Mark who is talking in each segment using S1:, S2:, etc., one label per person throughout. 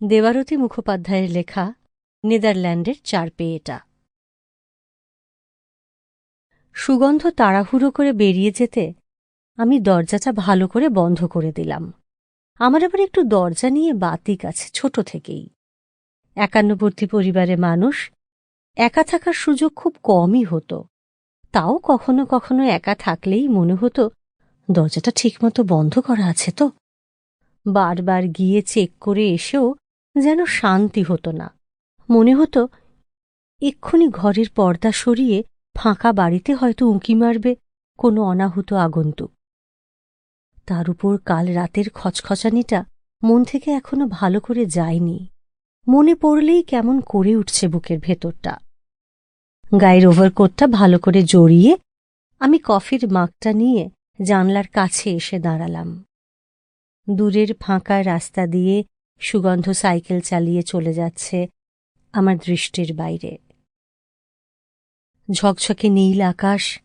S1: দেবারতী মুখোপাধ্যায়ের লেখা নেদারল্যান্ডের চার পেয়েটা সুগন্ধ তাড়াহুড়ো করে বেরিয়ে যেতে আমি দরজাটা ভালো করে বন্ধ করে দিলাম। আমার আবার একটু দরজা নিয়ে বাতিক আছে ছোট থেকেই। একান্নবর্তী পরিবারের মানুষ একা থাকার সুযোগ খুব কমই হতো। তাও কখনো কখনো একা থাকলেই মনে হতো, দরজাটা ঠিকমতো বন্ধ করা আছে তো। বারবার গিয়ে চেক করে এসেও যেন শান্তি হতো না। মনে হতো, এক্ষুনি ঘরের পর্দা সরিয়ে ফাঁকা বাড়িতে হয়তো উঁকি মারবে কোনো অনাহুত আগন্তুক। তার উপর কাল রাতের খচখচানিটা মন থেকে এখনও ভালো করে যায়নি। মনে পড়লেই কেমন করে উঠছে বুকের ভেতরটা। গায়ের ওভারকোটটা ভালো করে জড়িয়ে আমি কফির মাগটা নিয়ে জানলার কাছে এসে দাঁড়ালাম। দূরের ফাঁকা রাস্তা দিয়ে সুগন্ধ সাইকেল চালিয়ে চলে যাচ্ছে আমার দৃষ্টির বাইরে। ঝকঝকে নীল আকাশ,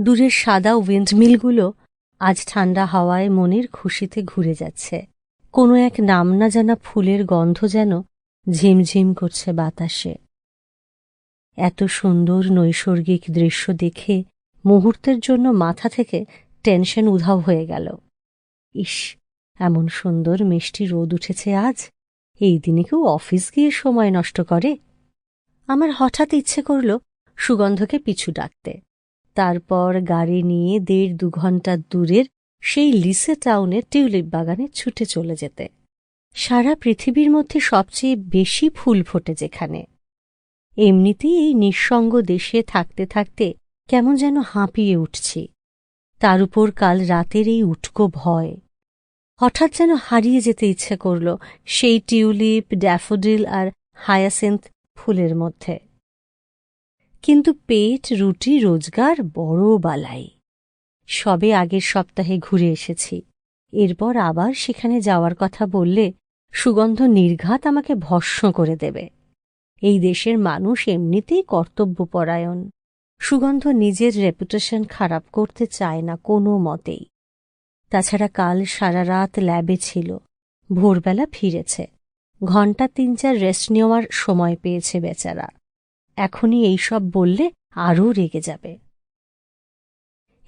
S1: দূরের সাদা উইন্ডমিলগুলো আজ ঠান্ডা হাওয়ায় মনের খুশিতে ঘুরে যাচ্ছে। কোনো এক নাম না জানা ফুলের গন্ধ যেন ঝিমঝিম করছে বাতাসে। এত সুন্দর নৈসর্গিক দৃশ্য দেখে মুহূর্তের জন্য মাথা থেকে টেনশন উধাও হয়ে গেল। ইস এমন সুন্দর মিষ্টি রোদ উঠেছে আজ। এই দিনে কেউ অফিস গিয়ে সময় নষ্ট করে। আমার হঠাৎ ইচ্ছে করল সুগন্ধকে পিছু ডাকতে। তারপর গাড়ি নিয়ে দেড় দু ঘণ্টা দূরের সেই লিসে টাউনের টিউলিপ বাগানে ছুটে চলে যেতে। সারা পৃথিবীর মধ্যে সবচেয়ে বেশি ফুল ফোটে যেখানে। এমনিতেই এই নিঃসঙ্গ দেশে থাকতে থাকতে কেমন যেন হাঁপিয়ে উঠছি। তার উপর কাল রাতের এই উটকো ভয়। হঠাৎ যেন হারিয়ে যেতে ইচ্ছে করল সেই টিউলিপ, ড্যাফোডিল আর হায়াসিন্থ ফুলের মধ্যে। কিন্তু পেট, রুটি, রোজগার বড় বালাই। সবে আগের সপ্তাহে ঘুরে এসেছি। এরপর আবার সেখানে যাওয়ার কথা বললে সুগন্ধ নির্ঘাত আমাকে ভস্ম করে দেবে। এই দেশের মানুষ এমনিতেই কর্তব্যপরায়ণ। সুগন্ধ নিজের রেপুটেশন খারাপ করতে চায় না কোনো মতেই। তাছাড়া কাল সারা রাত ল্যাবে ছিল। ভোরবেলা ফিরেছে। ঘণ্টা তিন চার রেস্ট নেওয়ার সময় পেয়েছে বেচারা। এখনই এইসব বললে আরও রেগে যাবে।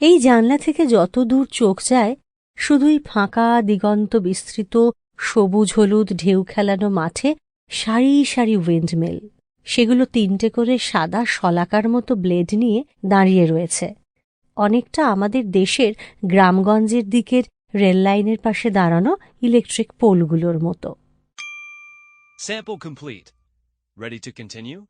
S1: এই জানলা থেকে যত দূর চোখ যায়, শুধুই ফাঁকা, দিগন্ত, বিস্তৃত, সবুজ, হলুদ, ঢেউ খেলানো মাঠে সারি সারি উইন্ডমিল সেগুলো তিনটে করে সাদা শলাকার মতো ব্লেড নিয়ে দাঁড়িয়ে রয়েছে। অনেকটা আমাদের দেশের গ্রামগঞ্জের দিকের রেল লাইনের পাশে দাঁড়ানো ইলেকট্রিক পোলগুলোর মতো
S2: Sample complete. Ready to continue?